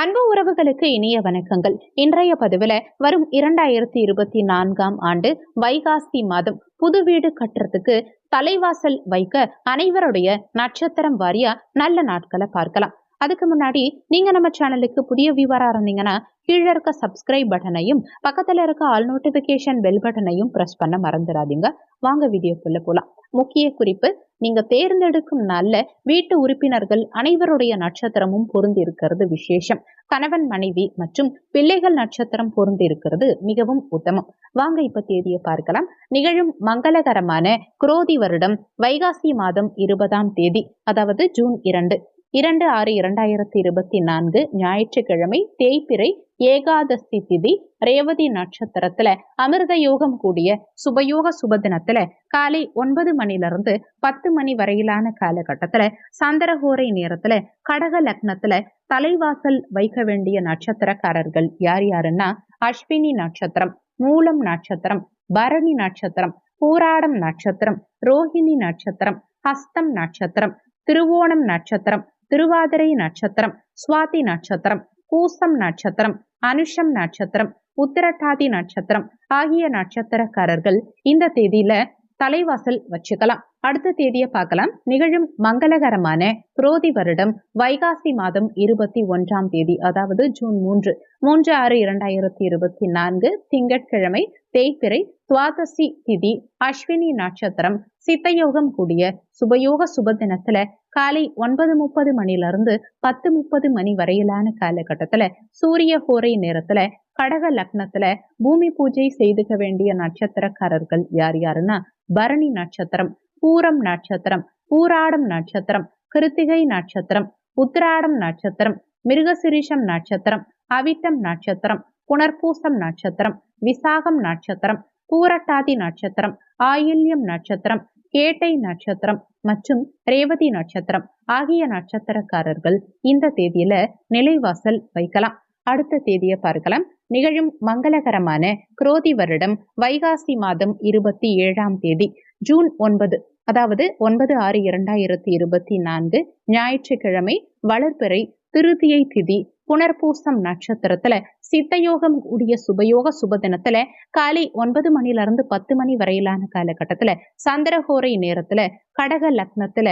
அன்பு உறவுகளுக்கு இனிய வணக்கங்கள். இன்றைய பதிவுல வரும் இரண்டாயிரத்தி இருபத்தி நான்காம் ஆண்டு வைகாசி மாதம் புது வீடு கட்டுறதுக்கு தலைவாசல் வைக்க அனைவருடைய நட்சத்திரம் வாரியா நல்ல நாட்களை பார்க்கலாம். அதுக்கு முன்னாடி நீங்க நம்ம சேனலுக்கு புதிய வியூவரா இருந்தீங்கன்னா கீழே இருக்க சப்ஸ்கிரைப் பட்டனையும் பக்கத்துல இருக்க ஆல் நோட்டிபிகேஷன் பெல் பட்டனையும் பிரஸ் பண்ண மறந்துடாதீங்க. வாங்க வீடியோக்குள்ள போலாம். முக்கிய குறிப்பு நீங்க தேர்ந்தெடுக்கும் நல்ல வீட்டு உறுப்பினர்கள் அனைவருடைய நட்சத்திரமும் பொருந்தி இருக்கிறது விசேஷம். கணவன் மனைவி மற்றும் பிள்ளைகள் நட்சத்திரம் பொருந்திருக்கிறது மிகவும் உத்தமம். வாங்க இப்ப தேதியை பார்க்கலாம். நிகழும் மங்களகரமான குரோதி வருடம் வைகாசி மாதம் இருபதாம் தேதி அதாவது ஜூன் இரண்டு. இரண்டு ஆறு இரண்டாயிரத்தி இருபத்தி நான்கு ஞாயிற்றுக்கிழமை தேய்பிறை ஏகாதசி திதி ரேவதி நட்சத்திரத்துல அமிர்த யோகம் கூடிய சுபயோக சுபதினத்துல காலை ஒன்பது மணில இருந்து பத்து மணி வரையிலான காலகட்டத்துல சந்திரகோரை நேரத்துல கடக லக்னத்துல தலைவாசல் வைக்க வேண்டிய நட்சத்திரக்காரர்கள் யார் யாருன்னா அஸ்வினி நட்சத்திரம் மூலம் நட்சத்திரம் பரணி நட்சத்திரம் பூராடம் நட்சத்திரம் ரோஹிணி நட்சத்திரம் ஹஸ்தம் நட்சத்திரம் திருவோணம் நட்சத்திரம் திருவாதிரை நட்சத்திரம் சுவாதி நட்சத்திரம் பூசம் நட்சத்திரம் அனுஷம் நட்சத்திரம் உத்திரட்டாதி நட்சத்திரம் ஆகிய நட்சத்திரக்காரர்கள் இந்த தேதியில தலைவாசல் வச்சுக்கலாம். அடுத்த தேதியை பார்க்கலாம். நிகழும் மங்களகரமான புரோதி வருடம் வைகாசி மாதம் இருபத்தி ஒன்றாம் தேதி அதாவது ஜூன் மூன்று. மூன்று ஆறு இரண்டாயிரத்தி இருபத்தி நான்கு திங்கட்கிழமை தேய்பிறை துவாதசி திதி அஸ்வினி நட்சத்திரம் சித்தயோகம் கூடிய சுபயோக சுப தினத்துல காலை ஒன்பது முப்பது மணில இருந்து பத்து முப்பது மணி வரையிலான காலகட்டத்துல சூரிய ஹோரை நேரத்துல கடக லக்னத்துல பூமி பூஜை செய்துக்க வேண்டிய நட்சத்திரக்காரர்கள் யார் யாருன்னா பரணி நட்சத்திரம் பூரம் நட்சத்திரம் பூராடம் நட்சத்திரம் கிருத்திகை நட்சத்திரம் உத்திராடம் நட்சத்திரம் மிருகசிரீஷம் நட்சத்திரம் அவிட்டம் நட்சத்திரம் புனர்பூசம் நட்சத்திரம் விசாகம் நட்சத்திரம் பூரட்டாதி நட்சத்திரம் ஆயில்யம் நட்சத்திரம் கேட்டை நட்சத்திரம் மற்றும் ரேவதி நட்சத்திரம் ஆகிய நட்சத்திரக்காரர்கள் இந்த தேதியில நிலைவாசல் வைக்கலாம். அடுத்த தேதியை பார்க்கலாம். நிகழும் மங்களகரமான குரோதி வருடம் வைகாசி மாதம் இருபத்தி ஏழாம் தேதி ஜூன் ஒன்பது அதாவது ஒன்பது ஆறு இரண்டாயிரத்தி இருபத்தி நான்கு ஞாயிற்றுக்கிழமை வளர்பிறை திருதியை திதி புனர்பூசம் நட்சத்திரத்துல சித்தயோகம் கூடிய சுபயோக சுபதினத்துல காலை ஒன்பது மணில இருந்து பத்து மணி வரையிலான காலகட்டத்துல சந்திரகோரை நேரத்துல கடக லக்னத்துல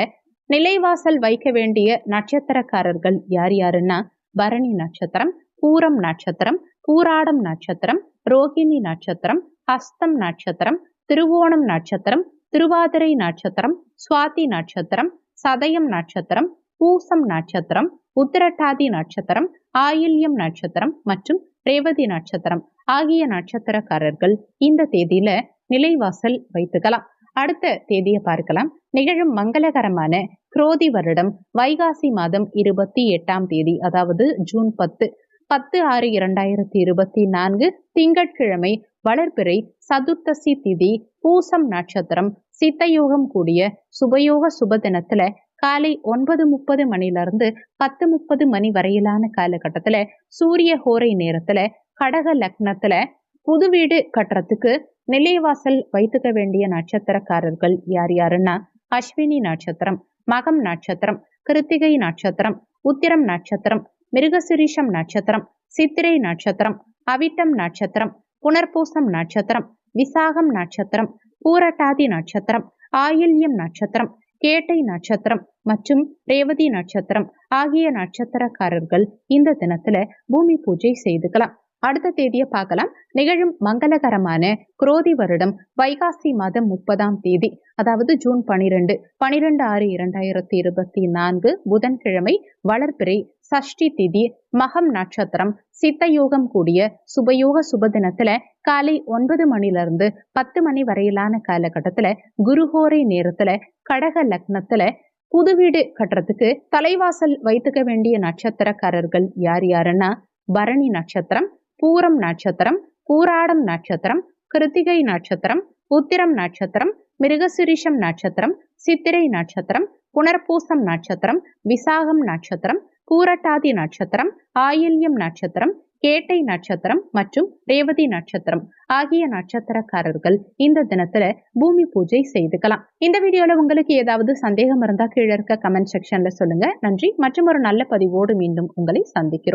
நிலைவாசல் வைக்க வேண்டிய நட்சத்திரக்காரர்கள் யார் யாருன்னா பரணி நட்சத்திரம் பூரம் நட்சத்திரம் பூராடம் நட்சத்திரம் ரோகிணி நட்சத்திரம் ஹஸ்தம் நட்சத்திரம் திருவோணம் நட்சத்திரம் திருவாதிரை நட்சத்திரம் சுவாதி நட்சத்திரம் சதயம் நட்சத்திரம் பூசம் நட்சத்திரம் உத்திரட்டாதி நட்சத்திரம் ஆயில்யம் நட்சத்திரம் மற்றும் ரேவதி நட்சத்திரம் ஆகிய நட்சத்திரக்காரர்கள் இந்த தேதியில நிலைவாசல் வைத்துக்கலாம். அடுத்த தேதியை பார்க்கலாம். நிகழும் மங்களகரமான குரோதி வருடம் வைகாசி மாதம் இருபத்தி எட்டாம் தேதி அதாவது ஜூன் பத்து. பத்து ஆறு இரண்டாயிரத்தி இருபத்தி நான்கு திங்கட்கிழமை வளர்பிறை சதுர்த்தசி திதி பூசம் நட்சத்திரம் சித்தயோகம் கூடிய சுபயோக சுப தினத்துல காலை ஒன்பது முப்பது மணிலிருந்து பத்து முப்பது மணி வரையிலான காலகட்டத்துல சூரிய ஹோரை நேரத்துல கடக லக்னத்துல புது வீடு கட்டுறதுக்கு நிலைவாசல் வைத்துக்க வேண்டிய நட்சத்திரக்காரர்கள் யார் யாருன்னா அஸ்வினி நட்சத்திரம் மகம் நட்சத்திரம் கிருத்திகை நட்சத்திரம் உத்திரம் நட்சத்திரம் மிருகசிரீஷம் நட்சத்திரம் சித்திரை நட்சத்திரம் அவிட்டம் நட்சத்திரம் புனர்பூசம் நட்சத்திரம் விசாகம் நட்சத்திரம் பூரட்டாதி நட்சத்திரம் ஆயில்யம் நட்சத்திரம் கேட்டை நட்சத்திரம் மற்றும் ரேவதி நட்சத்திரம் ஆகிய நட்சத்திரக்காரர்கள் இந்த தினத்துல பூமி பூஜை செய்துக்கலாம். அடுத்த தேதியை பார்க்கலாம். நிகழும் மங்களகரமான குரோதி வருடம் வைகாசி மாதம் முப்பதாம் தேதி அதாவது ஜூன் பனிரெண்டு பனிரெண்டு ஆறு இரண்டாயிரத்தி இருபத்தி நான்கு புதன்கிழமை வளர்பிறை சஷ்டி திதி மகம் நட்சத்திரம் சித்தயோகம் கூடிய சுபயோக சுபதினத்துல காலை ஒன்பது மணிலிருந்து பத்து மணி வரையிலான காலகட்டத்துல குருஹோரை நேரத்துல கடக லக்னத்துல புது வீடு கட்டுறதுக்கு தலைவாசல் வைத்துக்க வேண்டிய நட்சத்திரக்காரர்கள் யார் யாருன்னா பரணி நட்சத்திரம் பூரம் நட்சத்திரம் கூராடம் நட்சத்திரம் கிருத்திகை நட்சத்திரம் உத்திரம் நட்சத்திரம் மிருகசிரிஷம் நட்சத்திரம் சித்திரை நட்சத்திரம் புனர்பூசம் நட்சத்திரம் விசாகம் நட்சத்திரம் பூரட்டாதி நட்சத்திரம் ஆயில்யம் நட்சத்திரம் கேட்டை நட்சத்திரம் மற்றும் ரேவதி நட்சத்திரம் ஆகிய நட்சத்திரக்காரர்கள் இந்த தினத்துல பூமி பூஜை செய்துக்கலாம். இந்த வீடியோல உங்களுக்கு ஏதாவது சந்தேகம் இருந்தா கீழே இருக்க கமெண்ட் செக்ஷன்ல சொல்லுங்க. நன்றி. மற்றும் ஒரு நல்ல பதிவோடு மீண்டும் உங்களை சந்திக்கிறோம்.